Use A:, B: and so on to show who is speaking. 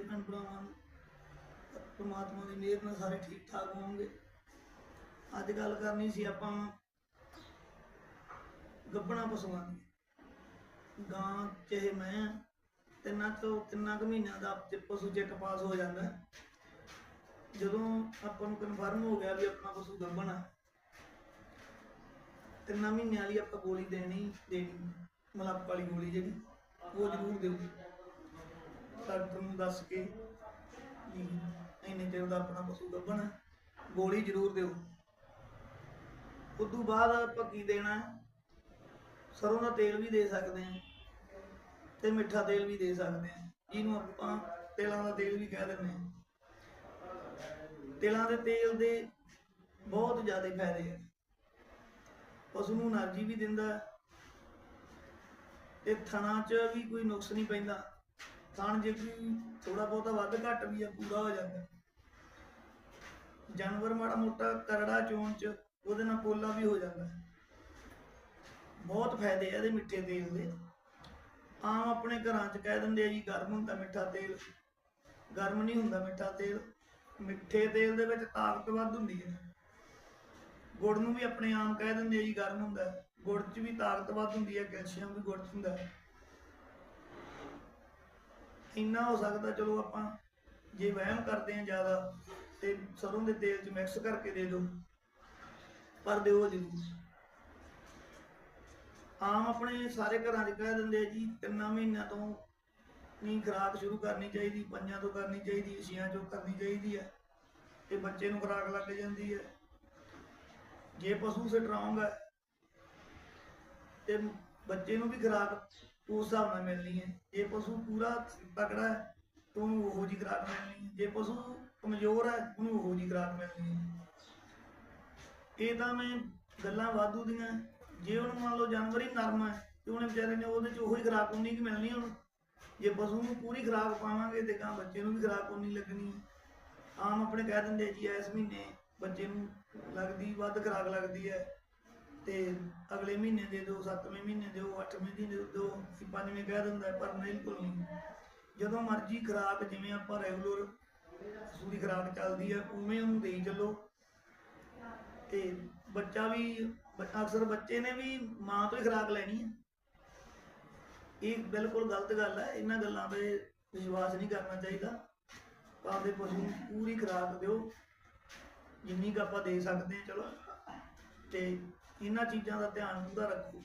A: ਸਾਰੇ ਭੈਣ ਭਰਾਵਾਂ ਨੂੰ ਪਰਮਾਤਮਾ ਦੀ ਮਿਹਰ ਨਾਲ ਸਾਰੇ ਠੀਕ ਠਾਕ ਹੋਣਗੇ। ਅੱਜ ਗੱਲ ਕਰਨੀ ਸੀ ਆਪਾਂ ਗੱਬਣਾ ਪਸ਼ੂਆਂ ਦੀ। ਗਾਂ ਚਾਹੇ ਮੈਂ ਤਿੰਨਾਂ ਤੋਂ ਤਿੰਨਾਂ ਕੁ ਮਹੀਨਿਆਂ ਦਾ ਪਸ਼ੂ ਚਿੱਟ ਪਾਸ ਹੋ ਜਾਂਦਾ। ਜਦੋਂ ਆਪਾਂ ਨੂੰ ਕਨਫਰਮ ਹੋ ਗਿਆ ਵੀ ਆਪਣਾ ਪਸ਼ੂ ਗੱਬਣਾ ਹੈ, ਤਿੰਨਾਂ ਮਹੀਨਿਆਂ ਲਈ ਆਪਾਂ ਗੋਲੀ ਦੇਣੀ ਦੇਣੀ ਮਲਾਪ ਵਾਲੀ ਗੋਲੀ ਜਿਹੜੀ ਉਹ ਜ਼ਰੂਰ ਦਿਓ ਡਾਕਟਰ ਨੂੰ ਦੱਸ ਕੇ ਵੀ ਇੰਨੇ ਚਿਰ ਦਾ ਆਪਣਾ ਪਸ਼ੂ ਲੱਭਣਾ, ਗੋਲੀ ਜ਼ਰੂਰ ਦਿਓ। ਉਦੋਂ ਬਾਅਦ ਪੱਕੀ ਦੇਣਾ? ਸਰੋਂ ਦਾ ਤੇਲ ਵੀ ਦੇ ਸਕਦੇ ਆ ਤੇ ਮਿੱਠਾ ਤੇਲ ਵੀ ਦੇ ਸਕਦੇ ਆ ਜਿਹਨੂੰ ਆਪਾਂ ਤੇਲਾਂ ਦਾ ਤੇਲ ਵੀ ਕਹਿ ਦਿੰਦੇ ਆ ਤੇਲਾਂ ਦੇ ਤੇਲ ਦੇ ਬਹੁਤ ਜ਼ਿਆਦਾ ਫਾਇਦੇ ਆ। ਉਸ ਨੂੰ એનર્ਜੀ ਵੀ ਦਿੰਦਾ, ਤੇ ਥਣਾ 'ਚ ਵੀ ਕੋਈ ਨੁਕਸ ਨਹੀਂ ਪੈਂਦਾ। ਥਣ ਜੇ ਕੋਈ ਥੋੜਾ ਬਹੁਤਾ ਵੱਧ ਘੱਟ ਵੀ ਆ, ਪੂਰਾ ਹੋ ਜਾਂਦਾ। ਜਾਨਵਰ ਮਾੜਾ ਮੋਟਾ ਕਰੜਾ, ਚੋਣ 'ਚ ਉਹਦੇ ਨਾਲ ਪੋਲਾ ਵੀ ਹੋ ਜਾਂਦਾ। ਬਹੁਤ ਫਾਇਦੇ ਆ ਇਹਦੇ ਮਿੱਠੇ ਤੇਲ ਦੇ। ਆਮ ਆਪਣੇ ਘਰਾਂ 'ਚ ਕਹਿ ਦਿੰਦੇ ਆ ਜੀ, ਗਰਮ ਹੁੰਦਾ ਮਿੱਠਾ ਤੇਲ। ਗਰਮ ਨਹੀਂ ਹੁੰਦਾ ਮਿੱਠਾ ਤੇਲ। ਮਿੱਠੇ ਤੇਲ ਦੇ ਵਿੱਚ ਤਾਕਤ ਵੱਧ ਹੁੰਦੀ ਹੈ। ਗੁੜ ਨੂੰ ਵੀ ਆਪਣੇ ਆਮ ਕਹਿ ਦਿੰਦੇ ਆ ਜੀ, ਗਰਮ ਹੁੰਦਾ। ਗੁੜ 'ਚ ਵੀ ਤਾਕਤ ਵੱਧ ਹੁੰਦੀ ਹੈ, ਕੈਲਸ਼ੀਅਮ ਵੀ ਗੁੜ 'ਚ ਹੁੰਦਾ। ਇੰਨਾ ਹੋ ਸਕਦਾ ਚਲੋ ਆਪਾਂ ਜੇ ਵਹਿਮ ਕਰਦੇ ਆ ਜ਼ਿਆਦਾ ਤੇ ਸਰੋਂ ਦੇ ਤੇਲ 'ਚ ਮਿਕਸ ਕਰਕੇ ਦੇ ਦਿਓ। ਪਰ ਦਿਓ ਜ਼ਰੂਰ। ਆਮ ਆਪਣੇ ਸਾਰੇ ਘਰਾਂ 'ਚ ਕਹਿ ਦਿੰਦੇ ਆ ਜੀ, ਤਿੰਨਾਂ ਮਹੀਨਿਆਂ ਤੋਂ ਨਹੀਂ ਖੁਰਾਕ ਸ਼ੁਰੂ ਕਰਨੀ ਚਾਹੀਦੀ, ਪੰਜਾਂ ਤੋਂ ਕਰਨੀ ਚਾਹੀਦੀ, ਛੀਆਂ ਤੋਂ ਕਰਨੀ ਚਾਹੀਦੀ ਹੈ ਤੇ ਬੱਚੇ ਨੂੰ ਖੁਰਾਕ ਲੱਗ ਜਾਂਦੀ ਹੈ ਜੇ ਪਸ਼ੂ ਸਟਰੋਂਗ ਹੈ ਤੇ ਬੱਚੇ ਨੂੰ ਵੀ ਖੁਰਾਕ ਉਸ ਹਿਸਾਬ ਨਾਲ ਮਿਲਣੀ ਹੈ। ਜੇ ਪਸ਼ੂ ਪੂਰਾ ਤਕੜਾ ਹੈ, ਤਾਂ ਉਹਨੂੰ ਉਹੋ ਜਿਹੀ ਖੁਰਾਕ ਮਿਲਣੀ ਹੈ। ਜੇ ਪਸ਼ੂ ਕਮਜ਼ੋਰ ਹੈ, ਉਹਨੂੰ ਉਹੋ ਜਿਹੀ ਖੁਰਾਕ ਮਿਲਣੀ ਹੈ। ਇਹ ਤਾਂ ਮੈਂ ਗੱਲਾਂ ਵਾਧੂ ਦੀਆਂ। ਜੇ ਉਹਨੂੰ ਮੰਨ ਲਓ ਜਾਨਵਰ ਹੀ ਨਰਮ ਹੈ, ਤੇ ਉਹਨੇ ਵਿਚਾਰੇ ਨੇ ਉਹਦੇ ਚ ਉਹੀ ਖੁਰਾਕ ਉਨੀ ਕਿ ਮਿਲਣੀ ਉਹਨੂੰ। ਜੇ ਪਸ਼ੂ ਨੂੰ ਪੂਰੀ ਖੁਰਾਕ ਪਾਵਾਂਗੇ ਤੇ ਕਾਂ ਬੱਚੇ ਨੂੰ ਵੀ ਖੁਰਾਕ ਉਨੀ ਲੱਗਣੀ ਆਮ ਆਪਣੇ ਕਹਿ ਦਿੰਦੇ ਆ ਜੀ, ਇਸ ਮਹੀਨੇ ਬੱਚੇ ਨੂੰ ਲੱਗਦੀ, ਵੱਧ ਖੁਰਾਕ ਲੱਗਦੀ ਹੈ। ਤੇ ਅਗਲੇ ਮਹੀਨੇ ਦੇ ਦਿਓ ਸੱਤਵੇਂ ਮਹੀਨੇ ਦਿਓ 8ਵੇਂ ਦੀ ਦਿਓ ਦਿਓ ਪੰਜਵੇਂ ਕਹਿ ਦਿੰਦਾ ਪਰ ਬਿਲਕੁਲ ਨਹੀਂ। ਜਦੋਂ ਮਰਜ਼ੀ ਖੁਰਾਕ, ਜਿਵੇਂ ਆਪਾਂ ਰੈਗੂਲਰ ਪਸ਼ੂ ਦੀ ਚੱਲਦੀ ਹੈ, ਉਵੇਂ ਉਹਨੂੰ ਦੇਈ ਚੱਲੋ। ਤੇ ਬੱਚਾ ਵੀ, ਅਕਸਰ ਬੱਚੇ ਨੇ ਵੀ ਮਾਂ ਤੋਂ ਹੀ ਖੁਰਾਕ ਲੈਣੀ ਹੈ। ਇਹ ਬਿਲਕੁਲ ਗਲਤ ਗੱਲ ਹੈ, ਇਹਨਾਂ ਗੱਲਾਂ 'ਤੇ ਵਿਸ਼ਵਾਸ ਨਹੀਂ ਕਰਨਾ ਚਾਹੀਦਾ। ਆਪਦੇ ਪਸ਼ੂ ਨੂੰ ਪੂਰੀ ਖੁਰਾਕ ਦਿਓ, ਜਿੰਨੀ ਕੁ ਆਪਾਂ ਦੇ ਸਕਦੇ ਹਾਂ, ਚਲੋ। ਤੇ ਇਹਨਾਂ ਚੀਜ਼ਾਂ ਦਾ ਧਿਆਨ ਪੂਰਾ ਰੱਖੋ।